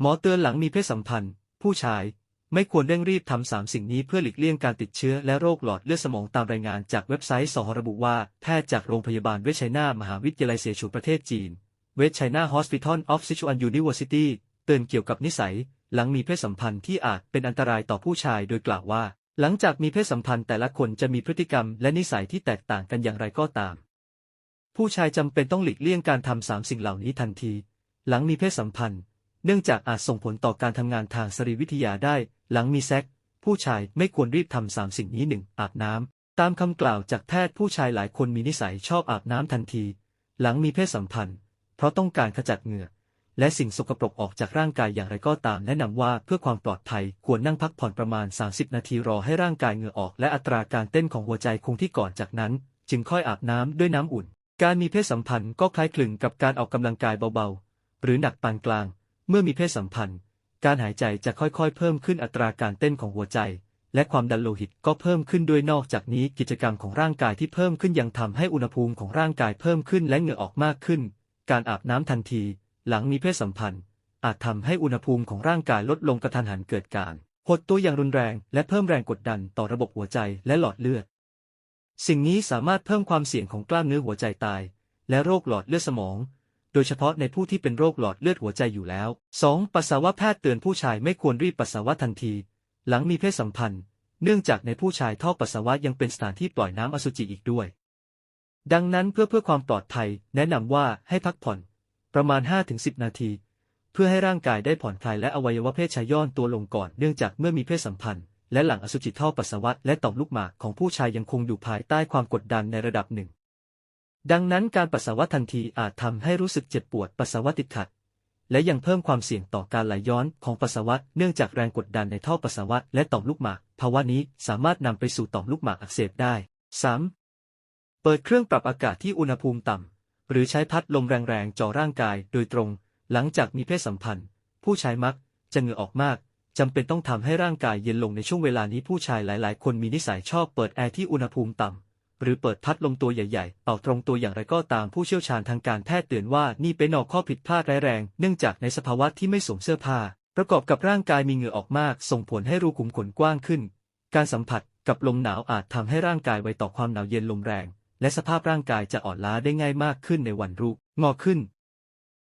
หมอเตือนหลังมีเพศสัมพันธ์ ผู้ชายไม่ควรเร่งรีบทำสามสิ่งนี้เพื่อหลีกเลี่ยงการติดเชื้อและโรคหลอดเลือดสมองตามรายงานจากเว็บไซต์สหระบุว่า แพทย์จากโรงพยาบาลเวชชัยนามหาวิทยาลัยเสฉวนประเทศจีน เวชชัยนา Hospital of Sichuan University เตือนเกี่ยวกับนิสัย หลังมีเพศสัมพันธ์ที่อาจเป็นอันตรายต่อผู้ชายโดยกล่าวว่า หลังจากมีเพศสัมพันธ์แต่ละคนจะมีพฤติกรรมและนิสัยที่แตกต่างกันอย่างไรก็ตาม ผู้ชายจำเป็นต้องหลีกเลี่ยงการทำสามสิ่งเหล่านี้ทันที หลังมีเพศสัมพันธ์ เนื่องจากอาจส่งผลต่อการทำงานทางสรีวิทยาได้ หลังมีเซ็กผู้ชายไม่ควรรีบทำสามสิ่งนี้หนึ่งอาบน้ำ ตามคำกล่าวจากแพทย์ผู้ชายหลายคนมีนิสัยชอบอาบน้ำทันที หลังมีเพศสัมพันธ์ เพราะต้องการขจัดเหงื่อ และสิ่งสกปรกออกจากร่างกายอย่างไรก็ตามแนะนำว่าเพื่อความปลอดภัยควรนั่งพักผ่อนประมาณ 30 นาทีรอให้ร่างกายเหงื่อออก และอัตราการเต้นของหัวใจคงที่ก่อนจากนั้น จึงค่อยอาบน้ำด้วยน้ำอุ่น การมีเพศสัมพันธ์ก็คล้ายคลึงกับการออกกำลังกายเบาๆ หรือหนักปานกลาง เมื่อมีเพศสัมพันธ์ การหายใจจะค่อยๆ เพิ่มขึ้นอัตราการเต้นของหัวใจ และความดันโลหิตก็เพิ่มขึ้นด้วยนอกจากนี้กิจกรรมของร่างกายที่เพิ่มขึ้นยังทำให้อุณหภูมิของร่างกายเพิ่มขึ้นและเหงื่อออกมากขึ้น การอาบน้ำทันที หลังมีเพศสัมพันธ์ อาจทำให้อุณหภูมิของร่างกายลดลงกระทันหันเกิดการหดตัวอย่างรุนแรงและเพิ่มแรงกดดันต่อระบบหัวใจและหลอดเลือด สิ่งนี้สามารถเพิ่มความเสี่ยงของกล้ามเนื้อหัวใจตาย และโรคหลอดเลือดสมอง โดยเฉพาะในผู้ที่เป็นโรคหลอดเลือดหัวใจอยู่แล้ว 2. ปัสสาวะแพทย์เตือนผู้ชายไม่ควรรีบปัสสาวะทันที หลังมีเพศสัมพันธ์ เนื่องจากในผู้ชายท่อปัสสาวะยังเป็นสถานที่ปล่อยน้ำอสุจิอีกด้วย ดังนั้นเพื่อเพื่อความปลอดภัย แนะนำว่าให้พักผ่อน ประมาณ 5-10 นาที เพื่อให้ร่างกายได้ผ่อนคลายและอวัยวะเพศชายย่อนตัวลงก่อน เนื่องจากเมื่อมีเพศสัมพันธ์ และหลังอสุจิท่อปัสสาวะและต่อมลูกหมากของผู้ชายยังคงอยู่ภายใต้ความกดดันในระดับหนึ่ง ดังนั้นการปัสสาวะทันทีอาจทำให้รู้สึกเจ็บปวดปัสสาวะติดขัด และยังเพิ่มความเสี่ยงต่อการไหลย้อนของปัสสาวะเนื่องจากแรงกดดันในท่อปัสสาวะและต่อมลูกหมาก ภาวะนี้สามารถนำไปสู่ต่อมลูกหมากอักเสบได้ 3. เปิดเครื่องปรับอากาศที่อุณหภูมิต่ำหรือใช้พัดลมแรงๆจ่อร่างกายโดยตรง หลังจากมีเพศสัมพันธ์ ผู้ชายมักจะเหงื่อออกมากจำเป็นต้องทำให้ร่างกายเย็นลงในช่วงเวลานี้ผู้ชายหลาย ๆ คนมีนิสัยชอบเปิดแอร์ที่อุณหภูมิต่ำ หรือเปิดพัดลมตัวใหญ่ๆเป่าตรงตัวอย่างไรก็ตามผู้เชี่ยวชาญทางการแพทย์เตือนว่านี่เป็นออกข้อผิดพลาดร้ายแรง เนื่องจากในสภาวะที่ไม่สวมเสื้อผ้า ประกอบกับร่างกายมีเหงื่อออกมาก ส่งผลให้รูขุมขนกว้างขึ้น การสัมผัสกับลมหนาวอาจทำให้ร่างกายไวต่อความหนาวเย็นลมแรง และสภาพร่างกายจะอ่อนล้าได้ง่ายมากขึ้นในวันรุ่งงอขึ้น